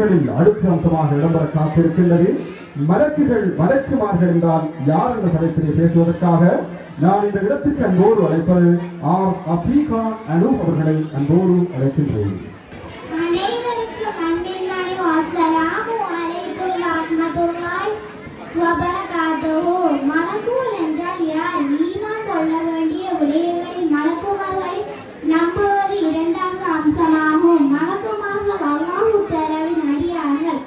நிகழ்வுகளில் அடுத்த அம்சமாக இடம்பெற காத்திருக்கின்றது. மலக்குகள் மலக்குமார்கள் என்றால் யார் என்ற தலைப்பிலே பேசுவதற்காக நான் இந்த இடத்துக்கு அன்போடு அழைப்பது ஆர். அபீகா அனூப் அவர்களை அன்போடு அழைக்கின்றேன். அனைவருக்கும் அன்பின் பணிவு அஸ்ஸலாமு அலைக்கும் வரஹ்மத்துல்லாஹி வபரகாத்துஹு மலக்குகள் என்றால் யார் ஈமான் கொள்ள வேண்டிய விடயங்களில் மலக்குமார்களை நம்புவது இரண்டாவது அம்சமாகும் மலக்குமார்கள் அல்லாஹு தஆலாவின் அடியார்கள்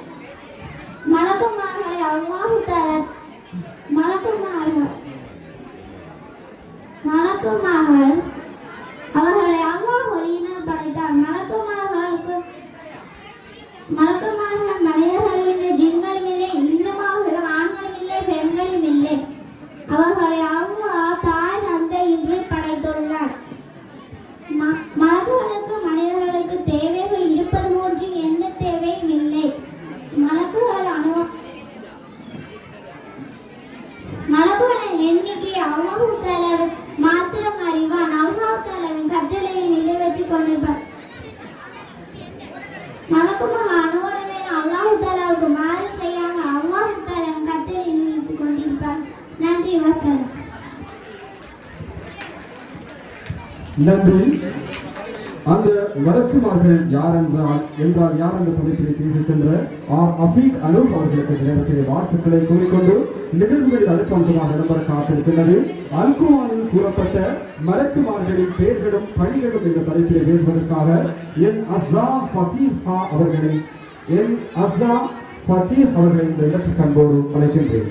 மலக்குமார்களை அல்லாஹு தஆலா மலக்குமார்கள் மலக்குமார்கள் அவர்களை நன்றி அந்த வழக்குமார்கள் யார் என்றால் என்றால் யார் என்ற தலைப்பில் பேசி சென்ற ஆர். அஃபீக் அனூப் அவர்களுக்கு இந்த நேரத்திலே வாழ்த்துக்களை கூறிக்கொண்டு நிகழ்வுகளில் அடுத்த அம்சமாக இடம்பெற காத்திருக்கின்றது. அல்குவானில் கூறப்பட்ட மலக்குமார்களின் பெயர்களும் பணிகளும் என்ற தலைப்பில் பேசுவதற்காக என் அஸ்ஸா ஃபதீஹா அவர்களை என் அஸ்ஸா ஃபதீர் அவர்களை இந்த இடத்துக்கு அன்போடு அழைக்கின்றேன்.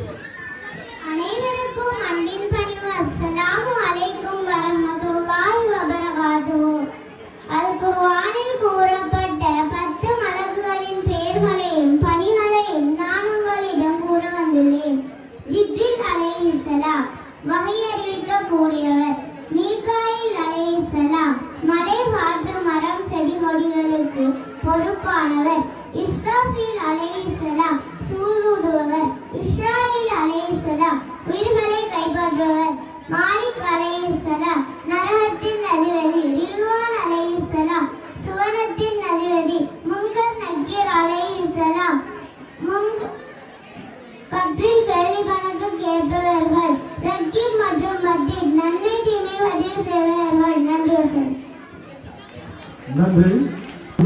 அலைசலாம். வகை அறிவிக்க கூடியவர் மீகாயில் அலைசலாம். மலை காற்று மரம் செடி கொடிகளுக்கு பொறுப்பானவர். இஸ்ராஃபில் அலைசலாம். சூழூதுபவர். இஸ்ராயில் அலைசலாம். உயிர்களை கைப்பற்றுவர் மாலிக் அலைசலாம். நரகத்தின் அதிபதி. ரில்வான் அலைசலாம். சுவனத்தின் அதிபதி. முன்கர் நக்கீர் அலைசலாம். முன்க கற்றில் கேள்வி கணக்கு கேட்பவர்கள். ரக்கீப் மற்றும் நன்மை தீமை பதிவு செய்பவர்கள் நன்றி நன்றி.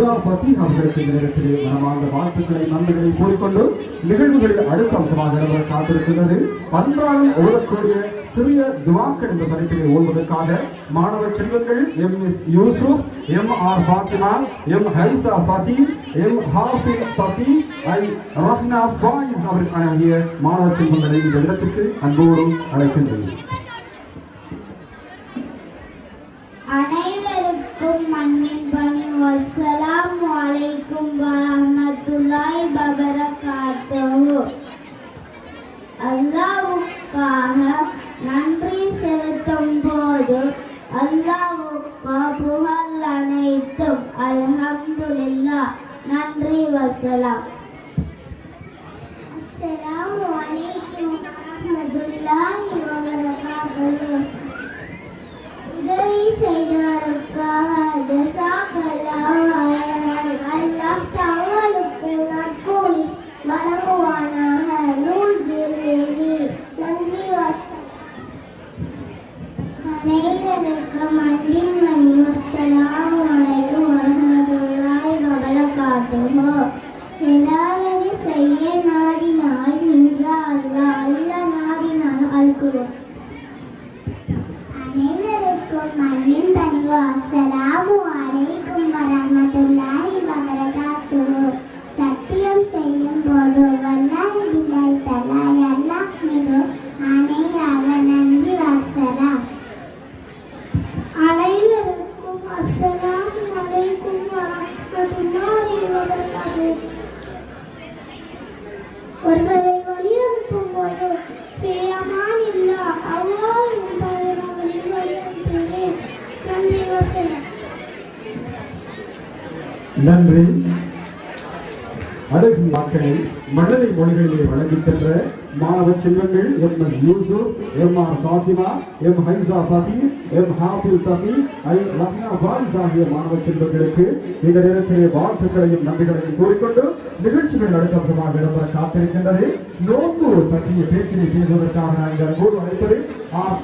அஸ்ஸா ஃபதீஹ் அவர்களுக்கு இந்த நேரத்திலே மனமார்ந்த வாழ்த்துக்களை நன்மைகளை கூறிக்கொண்டு நிகழ்வுகளில் அடுத்த அம்சமாக இடம்பெற காத்திருக்கிறது. அன்றாடம் ஓதக்கூடிய சிறிய துவாக்கள் என்ற தலைப்பிலே ஓதுவதற்காக மாணவ செல்வங்கள் M S Yusuf M R Fathima M Harisa Fatheem M Hafil Fathi ஐ ரஹ்னா ஃபாயிஸ் அவர்கள் ஆகிய மாணவ செல்வங்களை இந்த இடத்துக்கு அன்போடு அழைக்கின்றேன் அனைவருக்கும் மண்ணின் பணி வசலாம் போது புகழ் அனைத்தும் அல்ஹம்துலில்லாஹ். நன்றி வசலாம். ஏதாவது செய்ய நாடினால் இன்ஷா அல்லாஹ் அல்ல நாடினால் அல்குரும் அனைவருக்கும் மண்ணின் பணிவு. அஸ்ஸலாமு அலைக்கும் வரஹ்மத்துல்லாஹி வபரகாத்துஹு. சத்தியம் செய்யும் போது வல்லாஹி பில்லாஹி தலாய் அல்லாஹ் மீது ஆணையாக நன்றி வசலாம். அனைவருக்கும் அஸ்ஸலாமு அலைக்கும் வரஹ்மத்துல்லாஹி வபரகாத்துஹு. ஒருவரை வழியனுப்பும் போது செய்யாமல் இல்லா அவ்வளோ என்பதை நாங்கள் வழியனுப்புகிறேன் நன்றி வசனம் நன்றி. அழகு வாக்களை மழலை மொழிகளிலே வழங்கிச் சென்ற மாணவ செல்வங்கள் M S Yusuf M R Fathima M Haisa Fatheem M Hafil Thaki ஐ லக்னா ஃபாரிஸ் ஆகிய மாணவ செல்வங்களுக்கு இந்த நேரத்திலே வாழ்த்துக்களையும் நன்றிகளையும் கூறிக்கொண்டு நிகழ்ச்சிகள் அடுத்தபடியாக இடம்பெற காத்திருக்கின்றது நோன்பு பற்றிய பேச்சினை பேசுவதற்காக நான் இந்த அன்போடு அழைப்பது ஆர்